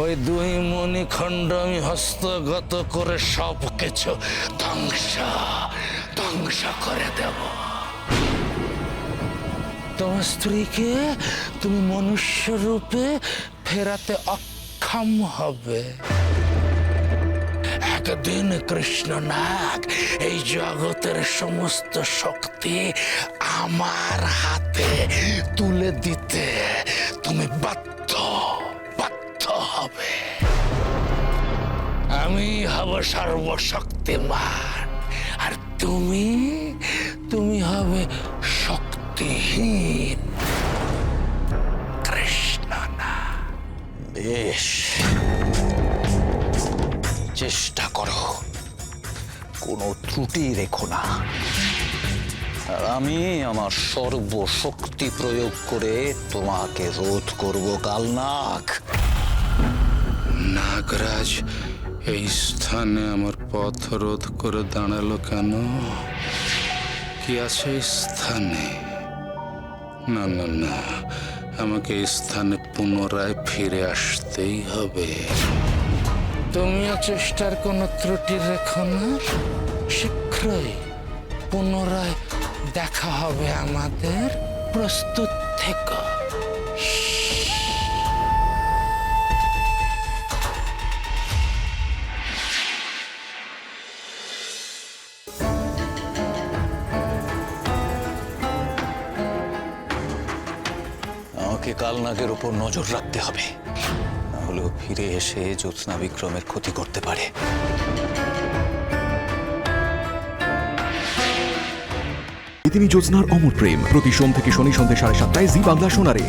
ওই দুই মণিখণ্ড আমি হস্তগত করে সব কিছু ধ্বংস ধ্বংস করে দেব। তোমার স্ত্রীকে তুমি মনুষ্য রূপে ফেরাতে অক্ষম হবে। একদিন কৃষ্ণ নাগ এই জগতের সমস্ত শক্তি আমার হাতে তুলে দিতে তুমি বাধ্য আমি হব সর্বশক্তিমান। আর তুমি তুমি হবে শক্তিহীন। কৃষ্ণ বেশ। চেষ্টা করো। কোনো ত্রুটি রেখো না। আর আমি আমার সর্বশক্তি প্রয়োগ করে তোমাকে রোধ করব কালনাক নাগরাজ, এই স্থানে আমার পথ রোধ করে দাঁড়াল কেন? কি আছে এই স্থানে? না না না, আমাকে এই স্থানে পুনরায় ফিরে আসতেই হবে। তুমিও চেষ্টার কোনো ত্রুটি রেখো না। শীঘ্রই পুনরায় দেখা হবে আমাদের। প্রস্তুত থেকো। আমাকে কালনাগের উপর নজর রাখতে হবে। নাহলে ফিরে এসে জ্যোৎস্না বিক্রমের ক্ষতি করতে পারে। তিনি জ্যোৎস্নার অমর প্রেম প্রতি সোম থেকে শনি সন্ধ্যে সাড়ে সাতটায় জি বাংলা শোনারে